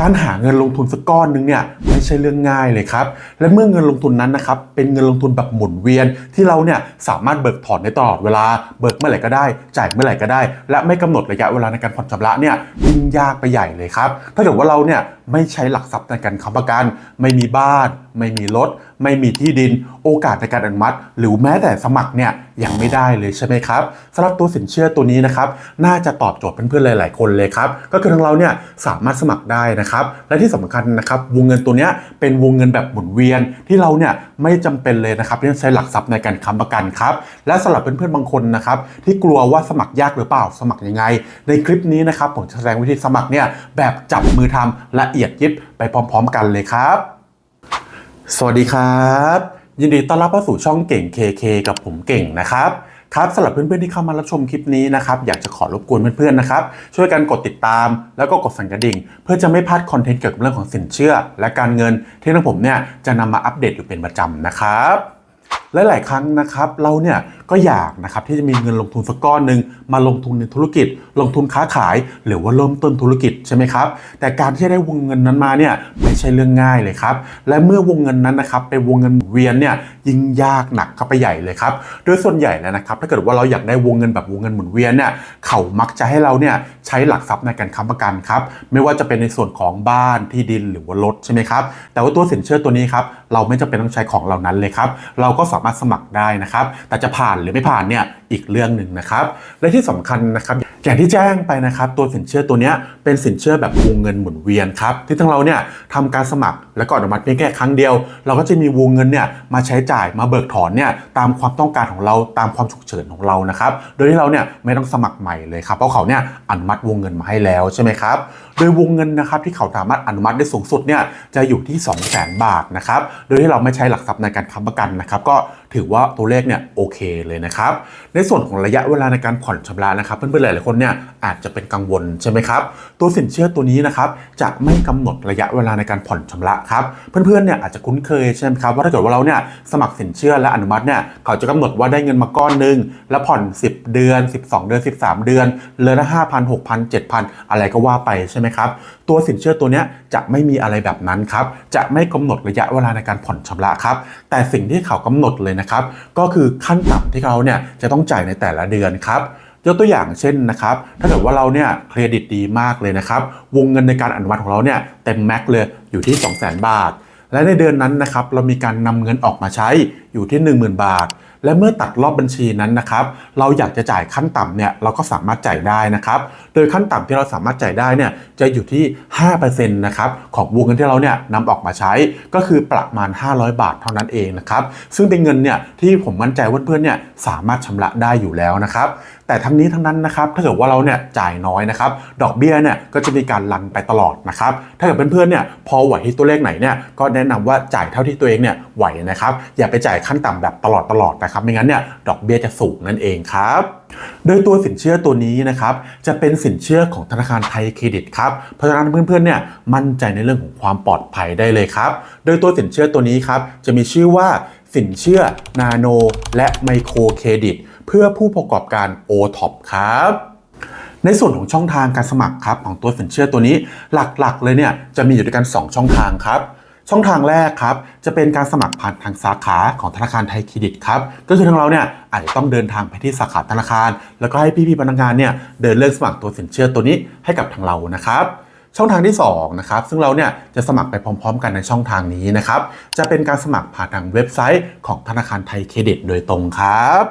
การหาเงินลงทุนสักก้อนหนึงเนี่ยไม่ใช่เรื่องง่ายเลยครับและเมื่อเงินลงทุนนั้นนะครับเป็นเงินลงทุนแบบหมุนเวียน ที่เราเนี่ยสามารถเบิกถอนได้ตลอดเวลาเบิกเมื่อไหร่ก็ได้ จ่ายเมื่อไหร่ก็ได้ และไม่กำหนดระยะเวลาในการผ่อนชำระเนี่ยยิ่งยากไปใหญ่เลยครับถ้าเกิดว่าเราเนี่ยไม่ใช้หลักทรัพย์ในการค้ำประกัน ไม่มีบ้าน ไม่มีรถ ไม่มีที่ดิน โอกาสในการอนุมัติ หรือแม้แต่สมัครเนี่ยยังไม่ได้เลยใช่ไหมครับสำหรับตัวสินเชื่อตัวนี้นะครับน่าจะตอบโจทย์เพื่อนๆหลาย ๆ คนเลยครับก็คือทางเราเนี่ยสามารถสมัครได้นะครับและที่สำคัญนะครับวงเงินตัวนี้เป็นวงเงินแบบหมุนเวียนที่เราเนี่ยไม่จำเป็นเลยนะครับที่จะใช้หลักทรัพย์ในการค้ำประกันครับและสำหรับเพื่อนๆบางคนนะครับที่กลัวว่าสมัครยากหรือเปล่าสมัครยังไง ในคลิปนี้นะครับผมจะแสดงวิธีสมัครเนี่ยแบบจับมือทำละเอียดยิบไปพร้อม ๆ กันเลยครับ สวัสดีครับ ยินดีต้อนรับเข้าสู่ช่องเก่ง KK กับผมเก่งนะครับ ครับสำหรับเพื่อนๆที่เข้ามารับชมคลิปนี้นะครับอยากจะขอรบกวนเพื่อนๆนะครับช่วยกันกดติดตาม แล้วก็กดสั่นกระดิ่ง เพื่อจะไม่พลาดคอนเทนต์เกี่ยวกับเรื่องของสินเชื่อ และการเงินที่ทางผมเนี่ยจะนำมาอัปเดตอยู่เป็นประจำนะครับ และหลายครั้งนะครับเราเนี่ยก็อยากนะครับที่จะมีเงินลงทุนสักก้อนหนึ่งมาลงทุนในธุรกิจ ลงทุนค้าขาย หรือว่าเริ่มต้นธุรกิจใช่ไหมครับแต่การที่จะได้วงเงินนั้นมาเนี่ยไม่ใช่เรื่องง่ายเลยครับและเมื่อวงเงินนั้นนะครับเป็นวงเงินหมุนเวียนเนี่ยยิ่งยากหนักเข้าไปใหญ่เลยครับโดยส่วนใหญ่แล้วนะครับถ้าเกิดว่าเราอยากได้วงเงินแบบวงเงินหมุนเวียนเนี่ยเขามักจะให้เราเนี่ยใช้หลักทรัพย์ในการค้ำประกันครับไม่ว่าจะเป็นในส่วนของบ้านที่ดินหรือว่ารถใช่ไหมครับแต่ว่าตัวสินเชื่อตัวนี้ครับเราไม่จำเป็นต้องใช้ของเหล่านั้นเลยครับ เราก็สามารถสมัครได้นะครับ แต่จะผ่านหรือไม่ผ่านเนี่ยอีกเรื่องหนึ่งนะครับ และที่สำคัญนะครับอย่างที่แจ้งไปนะครับตัวสินเชื่อตัวนี้เป็นสินเชื่อแบบวงเงินหมุนเวียนครับที่ทั้งเราเนี่ยทำการสมัครแล้วก็อนุมัติเพียงแค่ครั้งเดียว เราก็จะมีวงเงินเนี่ยมาใช้จ่ายมาเบิกถอนเนี่ยตามความต้องการของเราตามความฉุกเฉินของเรานะครับโดยที่เราเนี่ยไม่ต้องสมัครใหม่เลยครับเพราะเขาเนี่ยอนุมัติวงเงินมาให้แล้วใช่ไหมครับ โดยวงเงินนะครับที่เขาสามารถอนุมัติได้สูงสุดเนี่ยจะอยู่ที่ 2 0 0 0 0 0 บาทนะครับ โดยที่เราไม่ใช้หลักทรัพย์ในการค้ำประกันนะครับก็ ถือว่าตัวเลขเนี่ยโอเคเลยนะครับ ในส่วนของระยะเวลาในการผ่อนชำระนะครับ เพื่อนๆหลายๆคนเนี่ยอาจจะเป็นกังวลใช่ไหมครับ ตัวสินเชื่อตัวนี้นะครับจะไม่กำหนดระยะเวลาในการผ่อนชำระครับ เพื่อนๆเนี่ยอาจจะคุ้นเคยใช่ไหมครับว่าถ้าเกิดว่าเราเนี่ยสมัครสินเชื่อและอนุมัติเนี่ยเขาจะกำหนดว่าได้เงินมาก้อนหนึ่งแล้วผ่อน 10 เดือน 12 เดือน 13 เดือนเลยละ5,000 6,000 7,000อะไรก็ว่าไปใช่ไหมครับตัวสินเชื่อตัวเนี้ยจะไม่มีอะไรแบบนั้นครับจะไม่กำหนดระยะเวลาในการผ่อนชำระครับแต่สิ่งที่เขากำหนดเลยนะครับก็คือขั้นต่ำที่เขาเนี่ยจะต้องจ่ายในแต่ละเดือนครับยกตัวอย่างเช่นนะครับถ้าเกิดว่าเราเนี่ยเครดิตดีมากเลยนะครับวงเงินในการอนุมัติของเราเนี่ยเต็มแม็กซ์เลยอยู่ที่ 2 0 0 0 0 0 บาท และในเดือนนั้นนะครับเรามีการนำเงินออกมาใช้อยู่ที่ 10,000 บาท และเมื่อตัดรอบบัญชีนั้นนะครับ เราอยากจะจ่ายขั้นต่ำเนี่ยเราก็สามารถจ่ายได้นะครับ โดยขั้นต่ำที่เราสามารถจ่ายได้เนี่ยจะอยู่ที่5%นะครับของวงเงินที่เราเนี่ยนำออกมาใช้ก็คือประมาณ 500 บาทเท่านั้นเองนะครับ ซึ่งเป็นเงินเนี่ยที่ผมมั่นใจว่าเพื่อนๆเนี่ยสามารถชำระได้อยู่แล้วนะครับแต่ทั้งนี้ทั้งนั้นนะครับถ้าเกิดว่าเราเนี่ยจ่ายน้อยนะครับดอกเบี้ยเนี่ยก็จะมีการรันไปตลอดนะครับถ้าเกิดเพื่อนๆเนี่ยพอไหวที่ตัวเลขไหนเนี่ยก็แนะนำว่าจ่ายเท่าที่ตัวเองเนี่ยไหวนะครับอย่าไปจ่ายขั้นต่ำแบบตลอดตลอดนะครับไม่งั้นเนี่ยดอกเบี้ยจะสูงนั่นเองครับ โดยตัวสินเชื่อตัวนี้นะครับจะเป็นสินเชื่อของธนาคารไทยเครดิตครับเพราะฉะนั้นเพื่อนๆเนี่ยมั่นใจในเรื่องของความปลอดภัยได้เลยครับ โดยตัวสินเชื่อตัวนี้ครับจะมีชื่อว่าสินเชื่อนาโน และไมโครเครดิตเพื่อผู้ประกอบการ o t o p ครับในส่วนของช่องทางการสมัครครับของตัวสินเชื่อตัวนี้หลักๆ เลยเนี่ยจะมีอยู่ด้วยกัน 2 ช่องทางครับ ช่องทางแรกครับจะเป็นการสมัครผ่านทางสาขาของธนาคารไทยเครดิตครับก็คือทางเราเนี่ยอาจจะต้องเดินทางไปที่สาขาธนาคาร แล้วก็ให้พี่ๆพนักงานเนี่ยเดินเรื่องสมัครตัวสินเชื่อตัวนี้ให้กับทางเรานะครับช่องทางที่2นะครับซึ่งเราเนี่ยจะสมัครไปพร้อม ๆ กันในช่องทางนี้นะครับจะเป็นการสมัครผ่านทางเว็บไซต์ของธนาคารไทยเครดิต โดยตรงครับ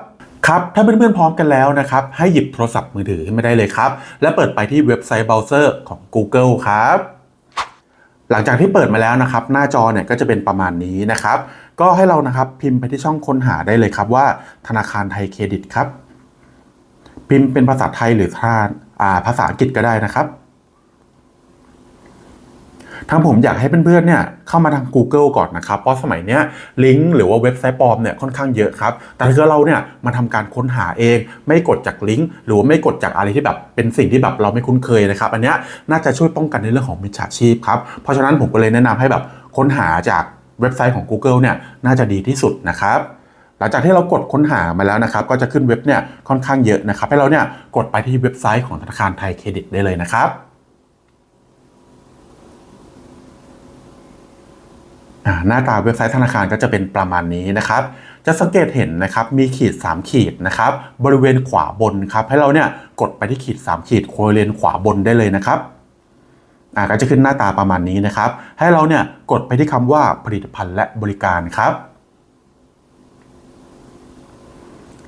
ครับถ้าเพื่อนๆพร้อมกันแล้วนะครับให้หยิบโทรศัพท์มือถือขึ้นมาได้เลยครับและเปิดไปที่เว็บไซต์เบราว์เซอร์ของ Google ครับ หลังจากที่เปิดมาแล้วนะครับ หน้าจอเนี่ยก็จะเป็นประมาณนี้นะครับ ก็ให้เรานะครับพิมพ์ไปที่ช่องค้นหาได้เลยครับว่า ธนาคารไทยเครดิตครับ พิมพ์เป็นภาษาไทยหรือทาอาภาษาอังกฤษก็ได้นะครับ ทางผมอยากให้เพื่อนๆเนี่ยเข้ามาทาง Google ก่อนนะครับ เพราะสมัยเนี้ยลิงก์หรือว่าเว็บไซต์ปลอมเนี่ยค่อนข้างเยอะครับ แต่ถ้าเกิดเราเนี่ยมาทำการค้นหาเอง ไม่กดจากลิงก์หรือว่าไม่กดจากอะไรที่แบบเป็นสิ่งที่แบบเราไม่คุ้นเคยนะครับ อันเนี้ยน่าจะช่วยป้องกันในเรื่องของมิจฉาชีพครับ เพราะฉะนั้นผมก็เลยแนะนำให้แบบค้นหาจากเว็บไซต์ของ Google เนี่ยน่าจะดีที่สุดนะครับหลังจากที่เรากดค้นหามาแล้วนะครับ ก็จะขึ้นเว็บเนี่ยค่อนข้างเยอะนะครับ ให้เราเนี่ยกดไปที่เว็บไซต์ของธนาคารไทยเครดิตได้เลยนะครับ อ่า หน้าตาเว็บไซต์ธนาคารก็จะเป็นประมาณนี้นะครับ จะสังเกตเห็นนะครับมีขีด 3 ขีดนะครับบริเวณขวาบนครับให้เราเนี่ยกดไปที่ขีด 3 ขีดบริเวณขวาบนได้เลยนะครับอ่าก็จะขึ้นหน้าตาประมาณนี้นะครับ ให้เราเนี่ยกดไปที่คำว่าผลิตภัณฑ์และบริการครับ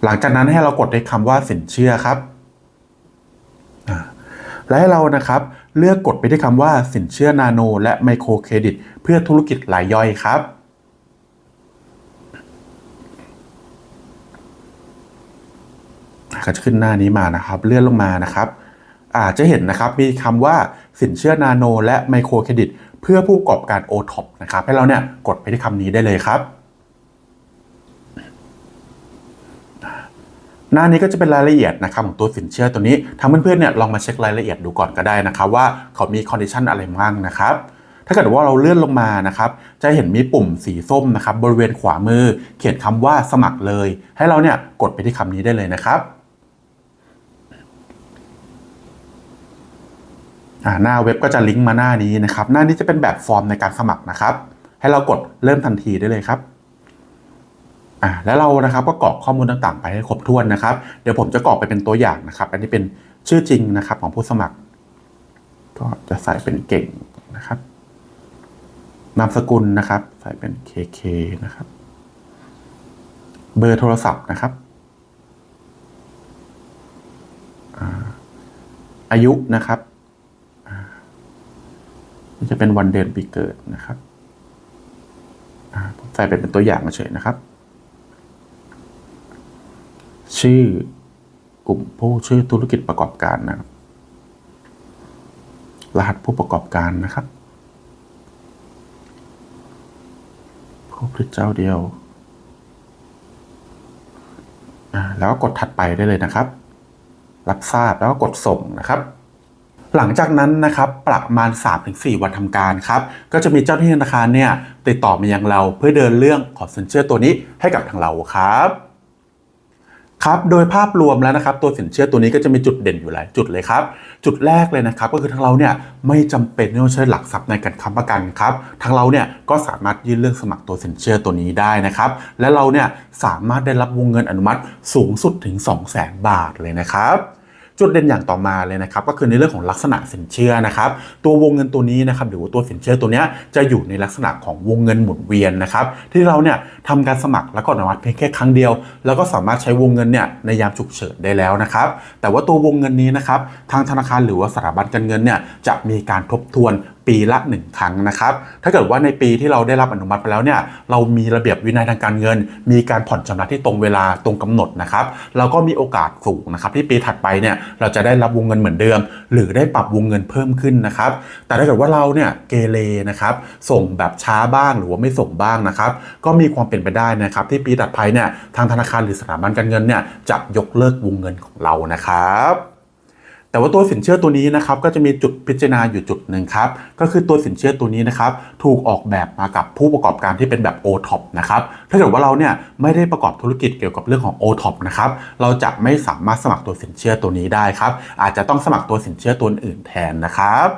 หลังจากนั้นให้เรากดในคำว่าสินเชื่อครับ และให้เรานะครับเลือกกดไปที่คำว่าสินเชื่อนาโน และไมโครเครดิต เพื่อธุรกิจรายย่อยครับก็จะขึ้นหน้านี้มานะครับ เลื่อนลงมานะครับอาจจะเห็นนะครับมีคำว่าสินเชื่อนาโน และไมโครเครดิต เพื่อผู้ประกอบการ o t o p นะครับให้เราเนี่ยกดไปที่คำนี้ได้เลยครับ หน้านี้ก็จะเป็นรายละเอียดนะครับของตัวสินเชื่อตัวนี้ทางเพื่อนๆเนี่ยลองมาเช็ครายละเอียดดูก่อนก็ได้นะครับว่าเขามีคอนดิชันอะไรบ้างนะครับถ้าเกิดว่าเราเลื่อนลงมานะครับ จะเห็นมีปุ่มสีส้มนะครับ บริเวณขวามือ เขียนคำว่าสมัครเลย ให้เราเนี่ยกดไปที่คำนี้ได้เลยนะครับหน้าเว็บก็จะลิงก์มาหน้านี้นะครับ หน้านี้จะเป็นแบบฟอร์มในการสมัครนะครับ ให้เรากดเริ่มทันทีได้เลยครับ อ่าแล้วเรานะครับก็กรอกข้อมูลต่างๆ ไปให้ครบถ้วนนะครับ เดี๋ยวผมจะกรอกไปเป็นตัวอย่างนะครับ อันนี้เป็นชื่อจริงนะครับของผู้สมัคร ก็จะใส่เป็นเก่งนะครับ นามสกุลนะครับ ใส่เป็น KK นะครับ เบอร์โทรศัพท์นะครับอายุนะครับนี่จะเป็นวันเดือนปีเกิดนะครับใส่เป็นเป็นตัวอย่างเฉยๆนะครับ ชื่อกลุ่มผู้ชื่อธุรกิจประกอบการนะครับ รหัสผู้ประกอบการนะครับผู้ผลิตเจ้าเดียวอ่าแล้วก็กดถัดไปได้เลยนะครับ รับทราบแล้วก็กดส่งนะครับ หลังจากนั้นนะครับประมาณ 3-4 วันทำการครับ ก็จะมีเจ้าหน้าที่ธนาคารเนี่ยติดต่อมายังเราเพื่อเดินเรื่องขอสินเชื่อตัวนี้ให้กับทางเราครับ ครับโดยภาพรวมแล้วนะครับตัวสินเชื่อตัวนี้ก็จะมีจุดเด่นอยู่หลายจุดเลยครับ จุดแรกเลยนะครับ ก็คือทางเราเนี่ยไม่จำเป็นที่ต้องใช้หลักทรัพย์ในการค้ำประกันครับทางเราเนี่ยก็สามารถยื่นเรื่องสมัครตัวสินเชื่อตัวนี้ได้นะครับ และเราเนี่ยสามารถได้รับวงเงินอนุมัติสูงสุดถึง 2 0 0 0 0 0 บาทเลยนะครับ จุดเด่นอย่างต่อมาเลยนะครับก็คือในเรื่องของลักษณะสินเชื่อนะครับตัววงเงินตัวนี้นะครับหรือว่าตัวสินเชื่อตัวนี้จะอยู่ในลักษณะของวงเงินหมุนเวียนนะครับที่เราเนี่ยทำการสมัครแล้วก็อนุมัติเพียงแค่ครั้งเดียว แล้วก็สามารถใช้วงเงินเนี่ยในยามฉุกเฉินได้แล้วนะครับแต่ว่าตัววงเงินนี้นะครับทางธนาคารหรือว่าสถาบันการเงินเนี่ยจะมีการทบทวน ปีละ1ครั้งนะครับถ้าเกิดว่าในปีที่เราได้รับอนุมัติไปแล้วเนี่ยเรามีระเบียบวินัยทางการเงิน มีการผ่อนชำระที่ตรงเวลาตรงกำหนดนะครับเราก็มีโอกาสสูงนะครับที่ปีถัดไปเนี่ยเราจะได้รับวงเงินเหมือนเดิม หรือได้ปรับวงเงินเพิ่มขึ้นนะครับแต่ถ้าเกิดว่าเราเนี่ยเกเรนะครับส่งแบบช้าบ้างหรือว่าไม่ส่งบ้างนะครับก็มีความเป็นไปได้นะครับที่ปีถัดไปเนี่ยทางธนาคารหรือสถาบันการเงินเนี่ยจะยกเลิกวงเงินของเรานะครับ แต่ว่าตัวสินเชื่อตัวนี้นะครับก็จะมีจุดพิจารณาอยู่จุดหนึ่งครับก็คือตัวสินเชื่อตัวนี้นะครับถูกออกแบบมากับผู้ประกอบการที่เป็นแบบ o t o p นะครับถ้าเกิดว่าเราเนี่ยไม่ได้ประกอบธุรกิจเกี่ยวกับเรื่องของ o t o p นะครับเราจะไม่สามารถสมัครตัวสินเชื่อตัวนี้ได้ครับอาจจะต้องสมัครตัวสินเชื่อตัวอื่นแทนนะครับ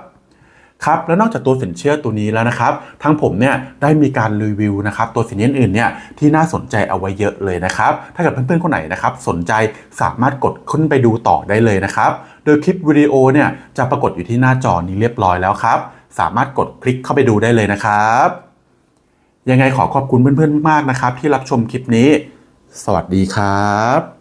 ครับแล้วนอกจากตัวสินเชื่อตัวนี้แล้วนะครับทางผมเนี่ยได้มีการรีวิวนะครับตัวสินเชื่ออื่นเนี่ยที่น่าสนใจเอาไว้เยอะเลยนะครับ ถ้าเกิดเพื่อนๆคนไหนนะครับสนใจสามารถกดขึ้นไปดูต่อได้เลยนะครับ โดยคลิปวิดีโอเนี่ยจะปรากฏอยู่ที่หน้าจอนี้เรียบร้อยแล้วครับ สามารถกดคลิกเข้าไปดูได้เลยนะครับ ยังไงขอขอบคุณเพื่อนๆมากๆนะครับ ที่รับชมคลิปนี้ สวัสดีครับ